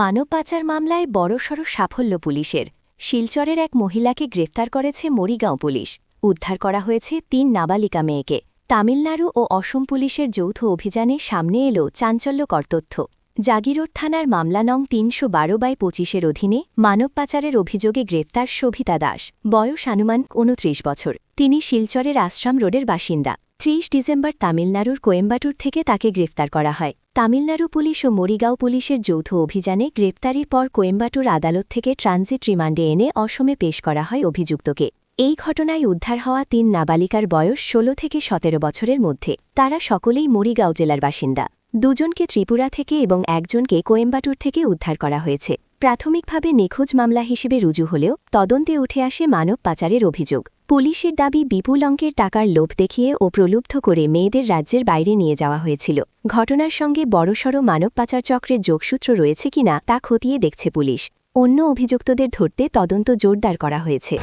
মানব পাচার মামলায় বড়সড় সাফল্য পুলিশের। শিলচরের এক মহিলাকে গ্রেফতার করেছে মরিগাঁও পুলিশ। উদ্ধার করা হয়েছে তিন নাবালিকা মেয়েকে। তামিলনাড়ু ও অসম পুলিশের যৌথ অভিযানে সামনে এলো চাঞ্চল্যকর তথ্য। জাগিরোড থানার মামলা নং তিনশো বারো বাই পঁচিশের অধীনে মানব পাচারের অভিযোগে গ্রেফতার শোভিতা দাস। বয়স আনুমান উনত্রিশ বছর। তিনি শিলচরের আশ্রাম রোডের বাসিন্দা। ত্রিশ ডিসেম্বর তামিলনাড়ুর কোয়েম্বাটুর থেকে তাকে গ্রেফতার করা হয়। তামিলনাড়ু পুলিশ ও মরিগাঁও পুলিশের যৌথ অভিযানে গ্রেপ্তারির পর কোয়েম্বাটুর আদালত থেকে ট্রানজিট রিমান্ডে এনে অসমে পেশ করা হয় অভিযুক্তকে। এই ঘটনায় উদ্ধার হওয়া তিন নাবালিকার বয়স ১৬ থেকে সতেরো বছরের মধ্যে। তারা সকলেই মরিগাঁও জেলার বাসিন্দা। দুজনকে ত্রিপুরা থেকে এবং একজনকে কোয়েম্বাটুর থেকে উদ্ধার করা হয়েছে। প্রাথমিকভাবে নিখোঁজ মামলা হিসেবে রুজু হলেও তদন্তে উঠে আসে মানব পাচারের অভিযোগ। পুলিশের দাবি, বিপুল অঙ্কের টাকার লোভ দেখিয়ে ও প্রলুব্ধ করে মেয়েদের রাজ্যের বাইরে নিয়ে যাওয়া হয়েছিল। ঘটনার সঙ্গে বড়সড় মানব পাচার চক্রের যোগসূত্র রয়েছে কিনা তা খতিয়ে দেখছে পুলিশ। অন্য অভিযুক্তদের ধরতে তদন্ত জোরদার করা হয়েছে।